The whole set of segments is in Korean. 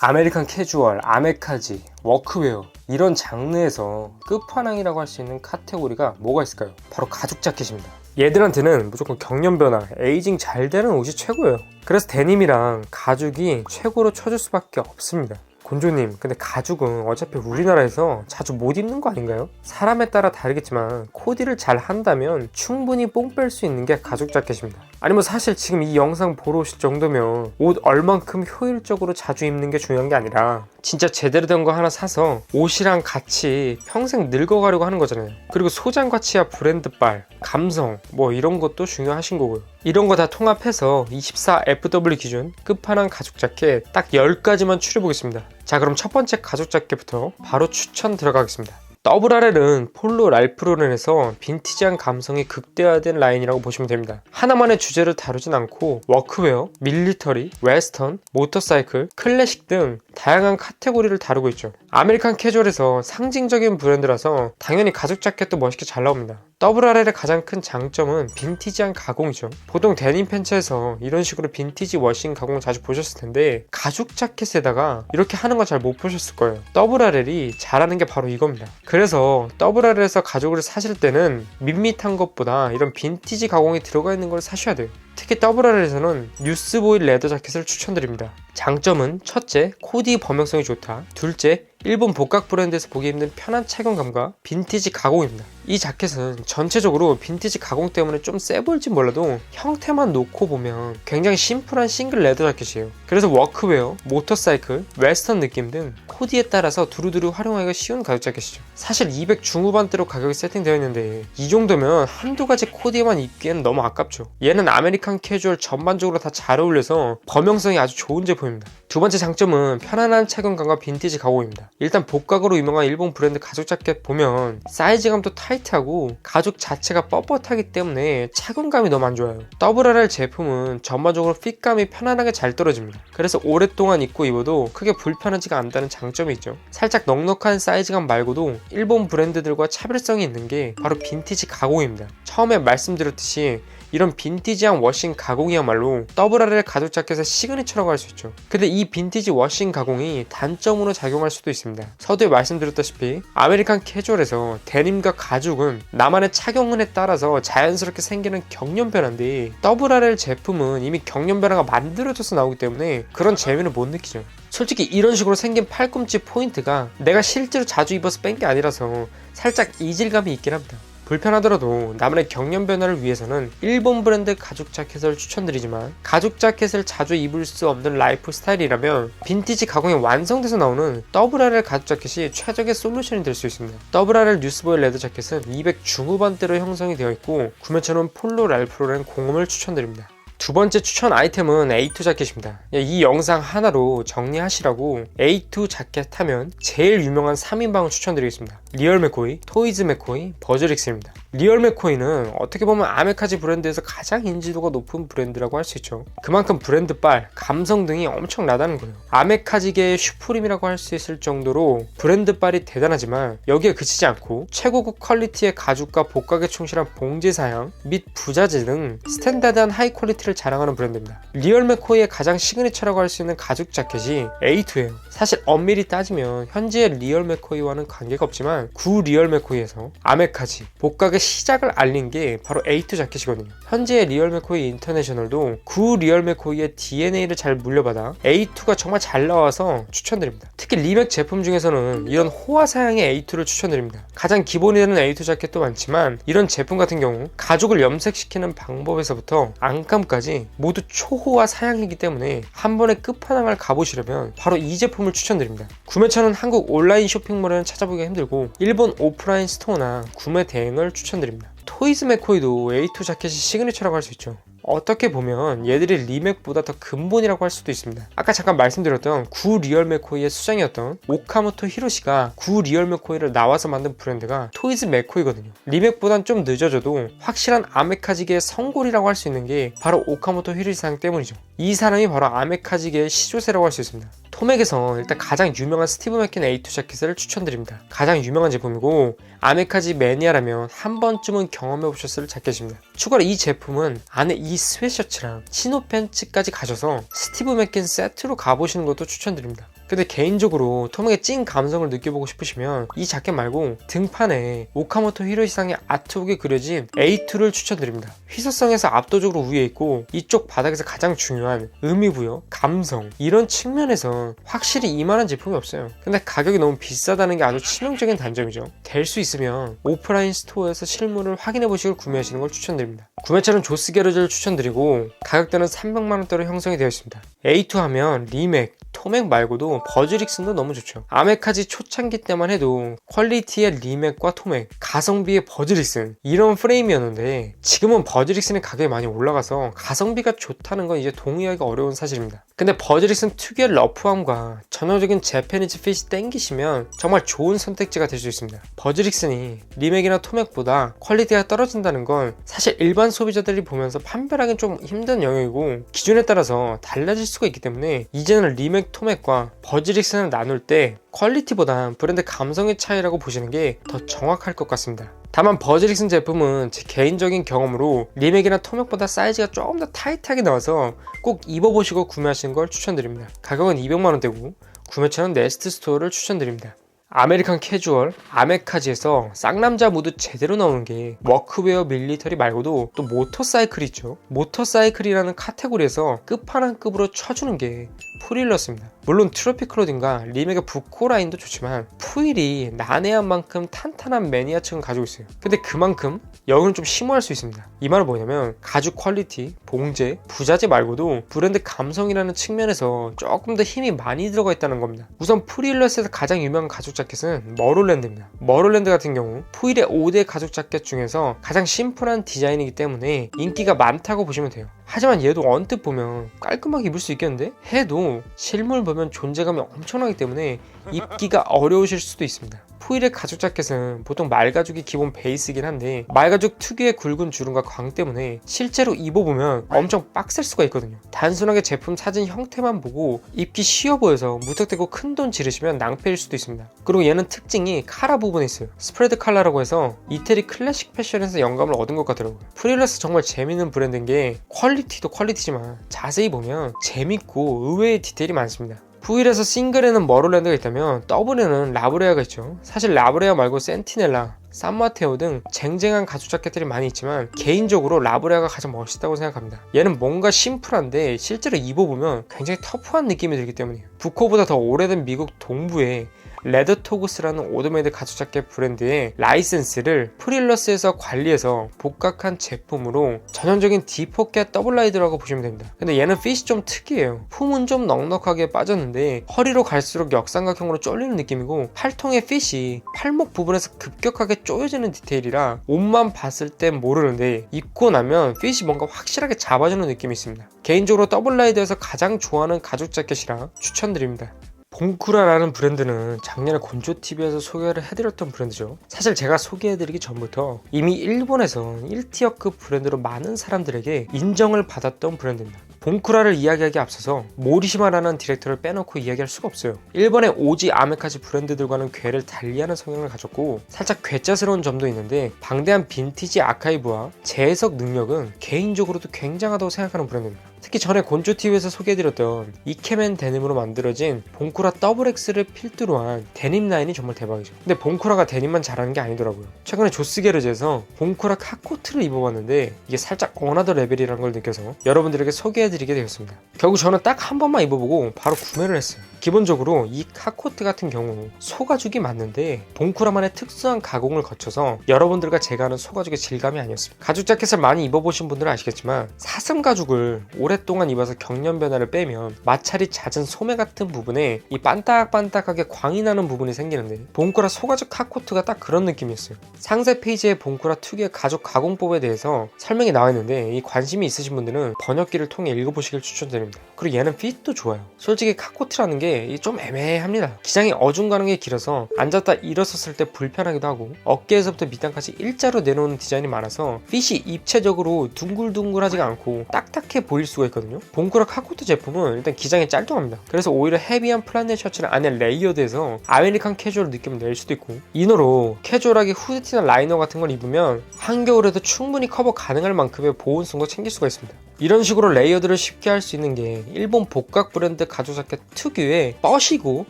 아메리칸 캐주얼, 아메카지, 워크웨어 이런 장르에서 끝판왕이라고 할 수 있는 카테고리가 뭐가 있을까요? 바로 가죽 자켓입니다. 얘들한테는 무조건 경련 변화, 에이징 잘 되는 옷이 최고예요. 그래서 데님이랑 가죽이 최고로 쳐줄 수밖에 없습니다. 곤조님, 근데 가죽은 어차피 우리나라에서 자주 못 입는 거 아닌가요? 사람에 따라 다르겠지만 코디를 잘 한다면 충분히 뽕 뺄 수 있는 게 가죽 자켓입니다. 아니 뭐 사실 지금 이 영상 보러 오실 정도면 옷 얼만큼 효율적으로 자주 입는 게 중요한 게 아니라 진짜 제대로 된 거 하나 사서 옷이랑 같이 평생 늙어가려고 하는 거잖아요. 그리고 소장 가치야 브랜드빨, 감성 뭐 이런 것도 중요하신 거고요. 이런 거 다 통합해서 24FW 기준 끝판왕 가죽 자켓 딱 10가지만 추려 보겠습니다. 자 그럼 첫 번째 가죽 자켓부터 바로 추천 들어가겠습니다. 더블RL은 폴로 랄프로렌에서 빈티지한 감성이 극대화된 라인이라고 보시면 됩니다. 하나만의 주제를 다루진 않고 워크웨어, 밀리터리, 웨스턴, 모터사이클, 클래식 등 다양한 카테고리를 다루고 있죠. 아메리칸 캐주얼에서 상징적인 브랜드라서 당연히 가죽 자켓도 멋있게 잘 나옵니다. WRL의 가장 큰 장점은 빈티지한 가공이죠. 보통 데님 팬츠에서 이런 식으로 빈티지 워싱 가공 자주 보셨을 텐데 가죽 자켓에다가 이렇게 하는 건 잘 못 보셨을 거예요. WRL이 잘하는 게 바로 이겁니다. 그래서 WRL에서 가죽을 사실 때는 밋밋한 것보다 이런 빈티지 가공이 들어가 있는 걸 사셔야 돼요. 특히 WRL에서는 뉴스보이 레더 자켓을 추천드립니다. 장점은 첫째, 코디 범용성이 좋다. 둘째, 일본 복각 브랜드에서 보기 힘든 편한 착용감과 빈티지 가공입니다. 이 자켓은 전체적으로 빈티지 가공 때문에 좀 세 보일지 몰라도 형태만 놓고 보면 굉장히 심플한 싱글 레더 자켓이에요. 그래서 워크웨어, 모터사이클, 웨스턴 느낌 등 코디에 따라서 두루두루 활용하기가 쉬운 가죽 자켓이죠. 사실 200 중후반대로 가격이 세팅되어 있는데 이 정도면 한두 가지 코디에만 입기에는 너무 아깝죠. 얘는 아메리칸 캐주얼 전반적으로 다 잘 어울려서 범용성이 아주 좋은 제품입니다. 두 번째 장점은 편안한 착용감과 빈티지 가공입니다. 일단 복각으로 유명한 일본 브랜드 가죽 자켓 보면 사이즈감도 타이트하고 가죽 자체가 뻣뻣하기 때문에 착용감이 너무 안 좋아요. WRL 제품은 전반적으로 핏감이 편안하게 잘 떨어집니다. 그래서 오랫동안 입고 입어도 크게 불편하지가 않다는 장점이 있죠. 살짝 넉넉한 사이즈감 말고도 일본 브랜드들과 차별성이 있는 게 바로 빈티지 가공입니다. 처음에 말씀드렸듯이 이런 빈티지한 워싱 가공이야말로 WRL 가죽 자켓의 시그니처라고 할 수 있죠. 근데 이 빈티지 워싱 가공이 단점으로 작용할 수도 있습니다. 서두에 말씀드렸다시피 아메리칸 캐주얼에서 데님과 가죽은 나만의 착용은에 따라서 자연스럽게 생기는 경련 변화인데 WRL 제품은 이미 경련 변화가 만들어져서 나오기 때문에 그런 재미를 못 느끼죠. 솔직히 이런 식으로 생긴 팔꿈치 포인트가 내가 실제로 자주 입어서 뺀 게 아니라서 살짝 이질감이 있긴 합니다. 불편하더라도 나만의 경련 변화를 위해서는 일본 브랜드 가죽 자켓을 추천드리지만 가죽 자켓을 자주 입을 수 없는 라이프 스타일이라면 빈티지 가공이 완성돼서 나오는 WRL 가죽 자켓이 최적의 솔루션이 될 수 있습니다. WRL 뉴스보이 레더 자켓은 200 중후반대로 형성이 되어 있고 구매처는 폴로 랄프로렌 공홈을 추천드립니다. 두 번째 추천 아이템은 A2 자켓입니다. 이 영상 하나로 정리하시라고 A2 자켓 하면 제일 유명한 3인방을 추천드리겠습니다. 리얼 맥코이, 토이즈 맥코이, 버즈릭스입니다. 리얼 맥코이는 어떻게 보면 아메카지 브랜드에서 가장 인지도가 높은 브랜드라고 할 수 있죠. 그만큼 브랜드빨, 감성 등이 엄청나다는 거예요. 아메카지계의 슈프림이라고 할 수 있을 정도로 브랜드빨이 대단하지만 여기에 그치지 않고 최고급 퀄리티의 가죽과 복각에 충실한 봉제 사양 및 부자재 등 스탠다드한 하이 퀄리티를 자랑하는 브랜드입니다. 리얼 맥코이의 가장 시그니처라고 할 수 있는 가죽 자켓이 A2예요. 사실 엄밀히 따지면 현재의 리얼 맥코이와는 관계가 없지만 구 리얼 맥코이에서 아메카지, 복각의 시작을 알린 게 바로 A2 자켓이거든요. 현재의 리얼 맥코이 인터내셔널도 구 리얼 맥코이의 DNA를 잘 물려받아 A2가 정말 잘 나와서 추천드립니다. 특히 리맥 제품 중에서는 이런 호화 사양의 A2를 추천드립니다. 가장 기본이 되는 A2 자켓도 많지만 이런 제품 같은 경우 가죽을 염색시키는 방법에서부터 안감까지 모두 초호화 사양이기 때문에 한 번에 끝판왕을 가보시려면 바로 이 제품을 추천드립니다. 구매처는 한국 온라인 쇼핑몰에는 찾아보기가 힘들고 일본 오프라인 스토어나 구매 대행을 추천 드립니다. 토이즈 맥코이도 A2 자켓이 시그니처라고 할 수 있죠. 어떻게 보면 얘들이 리맥보다 더 근본이라고 할 수도 있습니다. 아까 잠깐 말씀드렸던 구 리얼 맥코이의 수장이었던 오카모토 히로시가 구 리얼 맥코이를 나와서 만든 브랜드가 토이즈 맥코이거든요. 리맥보단 좀 늦어져도 확실한 아메카지계의 성골이라고 할 수 있는 게 바로 오카모토 히로시상 때문이죠. 이 사람이 바로 아메카지계의 시조세라고 할 수 있습니다. 토맥에서 일단 가장 유명한 스티브 맥킨 A2 자켓을 추천드립니다. 가장 유명한 제품이고 아메카지 매니아라면 한 번쯤은 경험해 보셨을 자켓입니다. 추가로 이 제품은 안에 이 스웨셔츠랑 치노 팬츠까지 가셔서 스티브 맥킨 세트로 가보시는 것도 추천드립니다. 근데 개인적으로 토막의 찐 감성을 느껴보고 싶으시면 이 자켓 말고 등판에 오카모토 히로시상의 아트웍이 그려진 A2를 추천드립니다. 휘소성에서 압도적으로 위에 있고 이쪽 바닥에서 가장 중요한 의미 부여, 감성 이런 측면에서 확실히 이만한 제품이 없어요. 근데 가격이 너무 비싸다는 게 아주 치명적인 단점이죠. 될 수 있으면 오프라인 스토어에서 실물을 확인해 보시고 구매하시는 걸 추천드립니다. 구매처는 조스 게러즈를 추천드리고 가격대는 300만원대로 형성이 되어 있습니다. A2 하면 리맥, 토맥 말고도 버즈릭슨도 너무 좋죠. 아메카지 초창기 때만 해도 퀄리티의 리맥과 토맥, 가성비의 버즈릭슨 이런 프레임이었는데 지금은 버즈릭슨의 가격이 많이 올라가서 가성비가 좋다는 건 이제 동의하기 어려운 사실입니다. 근데 버즈릭슨 특유의 러프함과 전형적인 재패니즈 핏이 땡기시면 정말 좋은 선택지가 될 수 있습니다. 버즈릭슨이 리맥이나 토맥보다 퀄리티가 떨어진다는 건 사실 일반 소비자들이 보면서 판별하기는 좀 힘든 영역이고 기준에 따라서 달라질 수가 있기 때문에 이제는 리맥 토맥과 버즈릭슨을 나눌 때 퀄리티보다 브랜드 감성의 차이라고 보시는 게 더 정확할 것 같습니다. 다만 버즈릭슨 제품은 제 개인적인 경험으로 리맥이나 토맥보다 사이즈가 조금 더 타이트하게 나와서 꼭 입어보시고 구매하시는 걸 추천드립니다. 가격은 200만원대고 구매처는 네스트 스토어를 추천드립니다. 아메리칸 캐주얼, 아메카지에서 쌍남자 무드 제대로 나오는 게 워크웨어 밀리터리 말고도 또 모터사이클이 있죠. 모터사이클이라는 카테고리에서 끝판왕급으로 쳐주는 게 푸릴러스입니다. 물론 트로피 클로딩과 리맥의 부코 라인도 좋지만 푸일이 난해한 만큼 탄탄한 매니아층을 가지고 있어요. 근데 그만큼 여기는 좀 심오할 수 있습니다. 이 말은 뭐냐면 가죽 퀄리티, 봉제, 부자재 말고도 브랜드 감성이라는 측면에서 조금 더 힘이 많이 들어가 있다는 겁니다. 우선 프릴러스에서 가장 유명한 가죽 자켓은 머롤랜드입니다. 머롤랜드 같은 경우 푸일의 5대 가죽 자켓 중에서 가장 심플한 디자인이기 때문에 인기가 많다고 보시면 돼요. 하지만 얘도 언뜻 보면 깔끔하게 입을 수 있겠는데? 해도 실물 보면 존재감이 엄청나기 때문에 입기가 어려우실 수도 있습니다. 푸일의 가죽 자켓은 보통 말가죽이 기본 베이스이긴 한데 말가죽 특유의 굵은 주름과 광 때문에 실제로 입어보면 엄청 빡셀 수가 있거든요. 단순하게 제품 사진 형태만 보고 입기 쉬워 보여서 무턱대고 큰 돈 지르시면 낭패일 수도 있습니다. 그리고 얘는 특징이 카라 부분에 있어요. 스프레드 칼라라고 해서 이태리 클래식 패션에서 영감을 얻은 것 같더라고요. 프릴러스 정말 재밌는 브랜드인 게 퀄리티도 퀄리티지만 자세히 보면 재밌고 의외의 디테일이 많습니다. 푸일에서 싱글에는 머롤랜드가 있다면 더블에는 라브레아가 있죠. 사실 라브레아 말고 센티넬라, 산마테오 등 쟁쟁한 가죽 자켓들이 많이 있지만 개인적으로 라브레아가 가장 멋있다고 생각합니다. 얘는 뭔가 심플한데 실제로 입어보면 굉장히 터프한 느낌이 들기 때문이에요. 부코보다 더 오래된 미국 동부에 레드토그스라는 오토메이드 가죽 자켓 브랜드의 라이센스를 프릴러스에서 관리해서 복각한 제품으로 전형적인 디포켓 더블 라이드라고 보시면 됩니다. 근데 얘는 핏이 좀 특이해요. 품은 좀 넉넉하게 빠졌는데 허리로 갈수록 역삼각형으로 쫄리는 느낌이고 팔통의 핏이 팔목 부분에서 급격하게 쪼여지는 디테일이라 옷만 봤을 땐 모르는데 입고 나면 핏이 뭔가 확실하게 잡아주는 느낌이 있습니다. 개인적으로 더블 라이드에서 가장 좋아하는 가죽 자켓이라 추천드립니다. 봉쿠라라는 브랜드는 작년에 곤조TV에서 소개를 해드렸던 브랜드죠. 사실 제가 소개해드리기 전부터 이미 일본에서 1티어급 브랜드로 많은 사람들에게 인정을 받았던 브랜드입니다. 봉쿠라를 이야기하기 앞서서 모리시마라는 디렉터를 빼놓고 이야기할 수가 없어요. 일본의 오지 아메카지 브랜드들과는 궤를 달리하는 성향을 가졌고 살짝 괴짜스러운 점도 있는데 방대한 빈티지 아카이브와 재해석 능력은 개인적으로도 굉장하다고 생각하는 브랜드입니다. 특히 전에 곤조TV에서 소개해드렸던 이케맨 데님으로 만들어진 봉쿠라 더블 X를 필두로 한 데님 라인이 정말 대박이죠. 근데 봉쿠라가 데님만 잘하는 게 아니더라고요. 최근에 조스 게르즈에서 봉쿠라 카코트를 입어봤는데 이게 살짝 어나더 레벨이라는 걸 느껴서 여러분들에게 소개해드리게 되었습니다. 결국 저는 딱 한 번만 입어보고 바로 구매를 했어요. 기본적으로 이 카코트 같은 경우 소가죽이 맞는데 봉쿠라만의 특수한 가공을 거쳐서 여러분들과 제가 아는 소가죽의 질감이 아니었습니다. 가죽 자켓을 많이 입어보신 분들은 아시겠지만 사슴 가죽을 오랫동안 입어서 경련 변화를 빼면 마찰이 잦은 소매 같은 부분에 이 반딱반딱하게 광이 나는 부분이 생기는데 봉쿠라 소가죽 카코트가 딱 그런 느낌이었어요. 상세 페이지에 봉쿠라 특유의 가죽 가공법에 대해서 설명이 나와 있는데 이 관심이 있으신 분들은 번역기를 통해 읽어보시길 추천드립니다. 그리고 얘는 핏도 좋아요. 솔직히 카코트라는 게게 좀 애매합니다. 기장이 어중간한 게 길어서 앉았다 일어섰을 때 불편하기도 하고 어깨에서부터 밑단까지 일자로 내려오는 디자인이 많아서 핏이 입체적으로 둥글둥글하지가 않고 딱딱해 보일 수가 있거든요. 봉크라 카코트 제품은 일단 기장이 짤뚱합니다. 그래서 오히려 헤비한 플란넷 셔츠를 안에 레이어드해서 아메리칸 캐주얼 느낌을 낼 수도 있고 이너로 캐주얼하게 후드티나 라이너 같은 걸 입으면 한겨울에도 충분히 커버 가능할 만큼의 보온성도 챙길 수가 있습니다. 이런 식으로 레이어드를 쉽게 할 수 있는 게 일본 복각 브랜드 가죽 자켓 특유의 뻐시고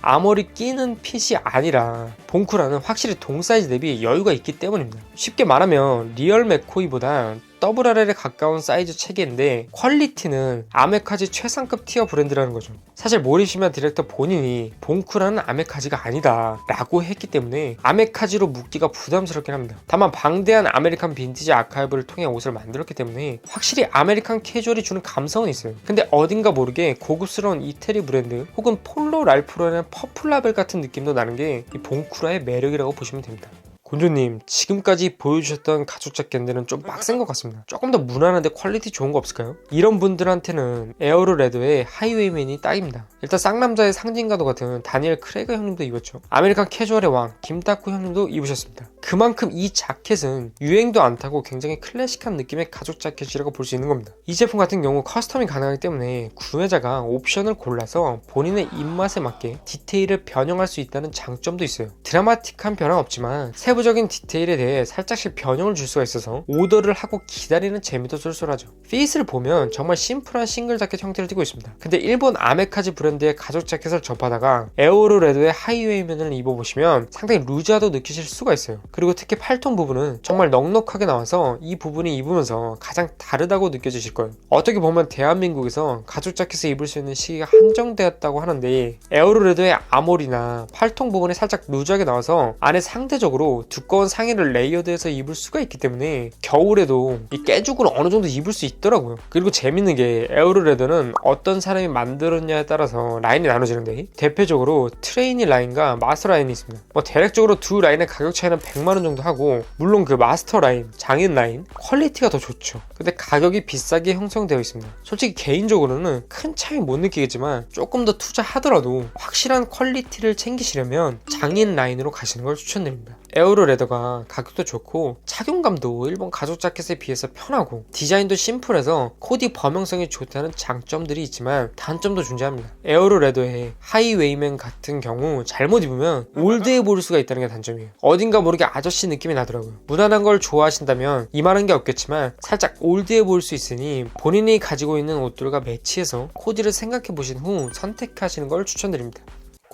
아머리 끼는 핏이 아니라 봉쿠라는 확실히 동 사이즈 대비 여유가 있기 때문입니다. 쉽게 말하면 리얼 맥코이보다 더블 RL에 가까운 사이즈 체계인데 퀄리티는 아메카지 최상급 티어 브랜드라는 거죠. 사실 모리시마 디렉터 본인이 봉쿠라는 아메카지가 아니다 라고 했기 때문에 아메카지로 묻기가 부담스럽긴 합니다. 다만 방대한 아메리칸 빈티지 아카이브를 통해 옷을 만들었기 때문에 확실히 아메리칸 캐주얼이 주는 감성은 있어요. 근데 어딘가 모르게 고급스러운 이태리 브랜드 혹은 폴로 랄프로라는 퍼플라벨 같은 느낌도 나는 게 이 봉쿠라의 매력이라고 보시면 됩니다. 곤조님 지금까지 보여주셨던 가죽 자켓들은 좀 빡센 것 같습니다. 조금 더 무난한데 퀄리티 좋은 거 없을까요? 이런 분들한테는 에어로 레더의 하이웨이맨이 딱입니다. 일단 쌍남자의 상징과도 같은 다니엘 크레그 형님도 입었죠. 아메리칸 캐주얼의 왕 김따쿠 형님도 입으셨습니다. 그만큼 이 자켓은 유행도 안 타고 굉장히 클래식한 느낌의 가죽 자켓이라고 볼 수 있는 겁니다. 이 제품 같은 경우 커스텀이 가능하기 때문에 구매자가 옵션을 골라서 본인의 입맛에 맞게 디테일을 변형할 수 있다는 장점도 있어요. 드라마틱한 변화는 없지만 세 세부적인 디테일에 대해 살짝씩 변형을 줄 수가 있어서 오더를 하고 기다리는 재미도 쏠쏠하죠. 핏을 보면 정말 심플한 싱글 자켓 형태를 띠고 있습니다. 근데 일본 아메카지 브랜드의 가죽 자켓을 접하다가 에어로 레드의 하이웨이면을 입어보시면 상당히 루즈하도 느끼실 수가 있어요. 그리고 특히 팔통 부분은 정말 넉넉하게 나와서 이 부분이 입으면서 가장 다르다고 느껴지실 거예요. 어떻게 보면 대한민국에서 가죽 자켓을 입을 수 있는 시기가 한정되었다고 하는데 에어로 레드의 아몰이나 팔통 부분이 살짝 루즈하게 나와서 안에 상대적으로 두꺼운 상의를 레이어드해서 입을 수가 있기 때문에 겨울에도 이 깨죽은 어느 정도 입을 수 있더라고요. 그리고 재밌는 게 에어로레더는 어떤 사람이 만들었냐에 따라서 라인이 나눠지는데 대표적으로 트레이니 라인과 마스터 라인이 있습니다. 뭐 대략적으로 두 라인의 가격 차이는 100만 원 정도 하고 물론 그 마스터 라인, 장인 라인 퀄리티가 더 좋죠. 근데 가격이 비싸게 형성되어 있습니다. 솔직히 개인적으로는 큰 차이 못 느끼겠지만 조금 더 투자하더라도 확실한 퀄리티를 챙기시려면 장인 라인으로 가시는 걸 추천드립니다. 에어로 레더가 가격도 좋고 착용감도 일본 가죽 자켓에 비해서 편하고 디자인도 심플해서 코디 범용성이 좋다는 장점들이 있지만 단점도 존재합니다. 에어로 레더의 하이웨이맨 같은 경우 잘못 입으면 올드해 보일 수가 있다는 게 단점이에요. 어딘가 모르게 아저씨 느낌이 나더라고요. 무난한 걸 좋아하신다면 이만한 게 없겠지만 살짝 올드해 보일 수 있으니 본인이 가지고 있는 옷들과 매치해서 코디를 생각해 보신 후 선택하시는 걸 추천드립니다.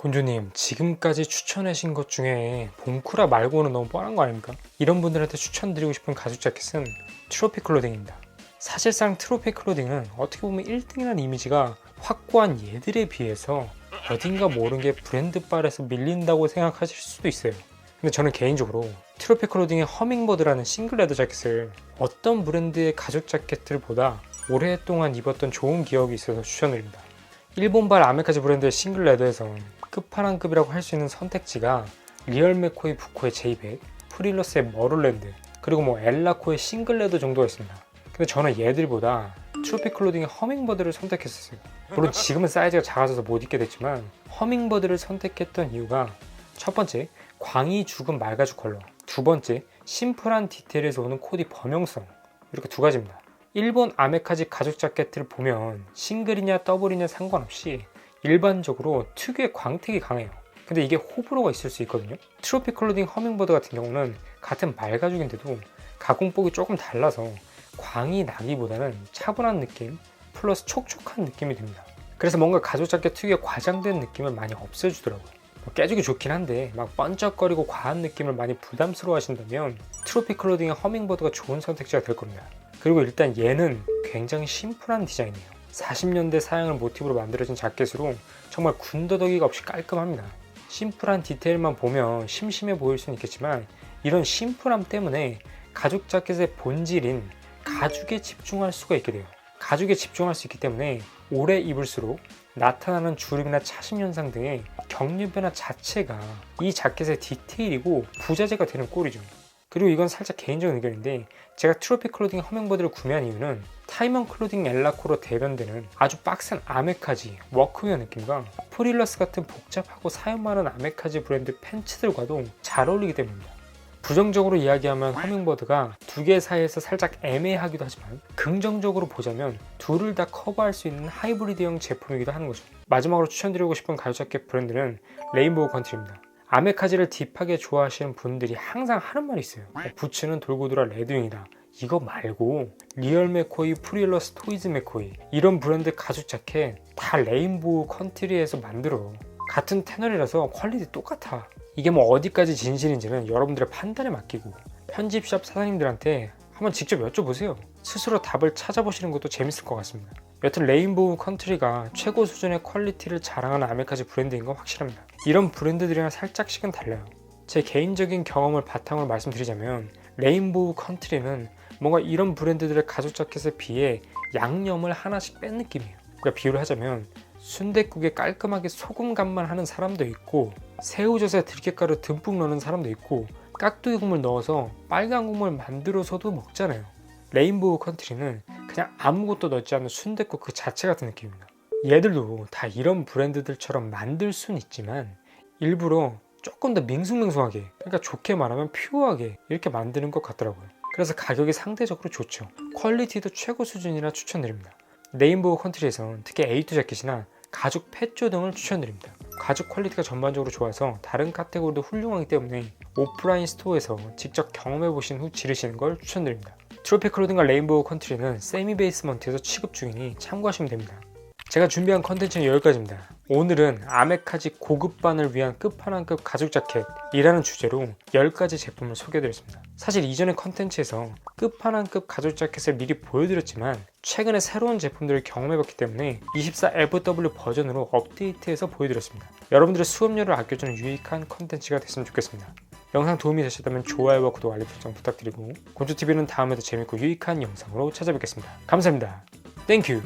곤조님 지금까지 추천하신 것 중에 봉쿠라 말고는 너무 뻔한 거 아닙니까? 이런 분들한테 추천드리고 싶은 가죽 자켓은 트로피 클로딩입니다. 사실상 트로피 클로딩은 어떻게 보면 1등이라는 이미지가 확고한 얘들에 비해서 어딘가 모르게 브랜드 빨에서 밀린다고 생각하실 수도 있어요. 근데 저는 개인적으로 트로피 클로딩의 허밍버드라는 싱글 레더 자켓을 어떤 브랜드의 가죽 자켓들보다 오랫동안 입었던 좋은 기억이 있어서 추천드립니다. 일본발 아메카지 브랜드의 싱글 레더에서 끝판왕급이라고 할 수 있는 선택지가 리얼 맥코이 부코의 제이백, 프릴러스의 머롤랜드, 그리고 뭐 엘라코의 싱글레드 정도가 있습니다. 근데 저는 얘들보다 트로피 클로딩의 허밍버드를 선택했었어요. 물론 지금은 사이즈가 작아져서 못 입게 됐지만 허밍버드를 선택했던 이유가 첫 번째, 광이 죽은 말가죽 컬러. 두 번째, 심플한 디테일에서 오는 코디 범용성. 이렇게 두 가지입니다. 일본 아메카지 가죽 자켓을 보면 싱글이냐 더블이냐 상관없이 일반적으로 특유의 광택이 강해요. 근데 이게 호불호가 있을 수 있거든요. 트로피 클로딩 허밍버드 같은 경우는 같은 말가죽인데도 가공법이 조금 달라서 광이 나기보다는 차분한 느낌 플러스 촉촉한 느낌이 듭니다. 그래서 뭔가 가죽 자켓 특유의 과장된 느낌을 많이 없애주더라고요. 뭐 깨죽이 좋긴 한데 막 번쩍거리고 과한 느낌을 많이 부담스러워 하신다면 트로피 클로딩의 허밍버드가 좋은 선택지가 될 겁니다. 그리고 일단 얘는 굉장히 심플한 디자인이에요. 40년대 사양을 모티브로 만들어진 자켓으로 정말 군더더기가 없이 깔끔합니다. 심플한 디테일만 보면 심심해 보일 수는 있겠지만 이런 심플함 때문에 가죽 자켓의 본질인 가죽에 집중할 수가 있게 돼요. 가죽에 집중할 수 있기 때문에 오래 입을수록 나타나는 주름이나 차심 현상 등의 격리 변화 자체가 이 자켓의 디테일이고 부자재가 되는 꼴이죠. 그리고 이건 살짝 개인적인 의견인데 제가 트로피 클로딩 허밍버드를 구매한 이유는 타이먼 클로딩 엘라코로 대변되는 아주 빡센 아메카지, 워크웨어 느낌과 프릴러스 같은 복잡하고 사용 많은 아메카지 브랜드 팬츠들과도 잘 어울리기 때문입니다. 부정적으로 이야기하면 허밍버드가 두 개 사이에서 살짝 애매하기도 하지만 긍정적으로 보자면 둘을 다 커버할 수 있는 하이브리드형 제품이기도 하는 거죠. 마지막으로 추천드리고 싶은 가죽 자켓 브랜드는 레인보우 컨트리입니다. 아메카지를 딥하게 좋아하시는 분들이 항상 하는 말이 있어요. 어, 부츠는 돌고 돌아 레드윙이다. 이거 말고 리얼 맥코이, 프릴러스 토이즈 맥코이 이런 브랜드 가죽 자켓 다 레인보우 컨트리에서 만들어. 같은 테너리라서 퀄리티 똑같아. 이게 뭐 어디까지 진실인지는 여러분들의 판단에 맡기고 편집샵 사장님들한테 한번 직접 여쭤보세요. 스스로 답을 찾아보시는 것도 재밌을 것 같습니다. 여튼 레인보우 컨트리가 최고 수준의 퀄리티를 자랑하는 아메카지 브랜드인 건 확실합니다. 이런 브랜드들이랑 살짝씩은 달라요. 제 개인적인 경험을 바탕으로 말씀드리자면 레인보우 컨트리는 뭔가 이런 브랜드들의 가죽 자켓에 비해 양념을 하나씩 뺀 느낌이에요. 그러니까 비유를 하자면 순댓국에 깔끔하게 소금 간만 하는 사람도 있고 새우젓에 들깨가루 듬뿍 넣는 사람도 있고 깍두기 국물 넣어서 빨간 국물 만들어서도 먹잖아요. 레인보우 컨트리는 그냥 아무것도 넣지 않은 순댓국 그 자체 같은 느낌입니다. 얘들도 다 이런 브랜드들처럼 만들 순 있지만 일부러 조금 더 밍숭맹숭하게 그러니까 좋게 말하면 퓨어하게 이렇게 만드는 것 같더라고요. 그래서 가격이 상대적으로 좋죠. 퀄리티도 최고 수준이라 추천드립니다. 레인보우 컨트리에선 특히 A2 자켓이나 가죽 패조 등을 추천드립니다. 가죽 퀄리티가 전반적으로 좋아서 다른 카테고리도 훌륭하기 때문에 오프라인 스토어에서 직접 경험해 보신 후 지르시는 걸 추천드립니다. 트로피클로딩과 레인보우 컨트리는 세미 베이스먼트에서 취급 중이니 참고하시면 됩니다. 제가 준비한 컨텐츠는 여기까지입니다. 오늘은 아메카지 고급반을 위한 끝판왕급 가죽 자켓이라는 주제로 10가지 제품을 소개해드렸습니다. 사실 이전의 컨텐츠에서 끝판왕급 가죽 자켓을 미리 보여드렸지만 최근에 새로운 제품들을 경험해봤기 때문에 24FW 버전으로 업데이트해서 보여드렸습니다. 여러분들의 수업료를 아껴주는 유익한 컨텐츠가 됐으면 좋겠습니다. 영상 도움이 되셨다면 좋아요와 구독 알림 설정 부탁드리고 곤조TV는 다음에도 재밌고 유익한 영상으로 찾아뵙겠습니다. 감사합니다. 땡큐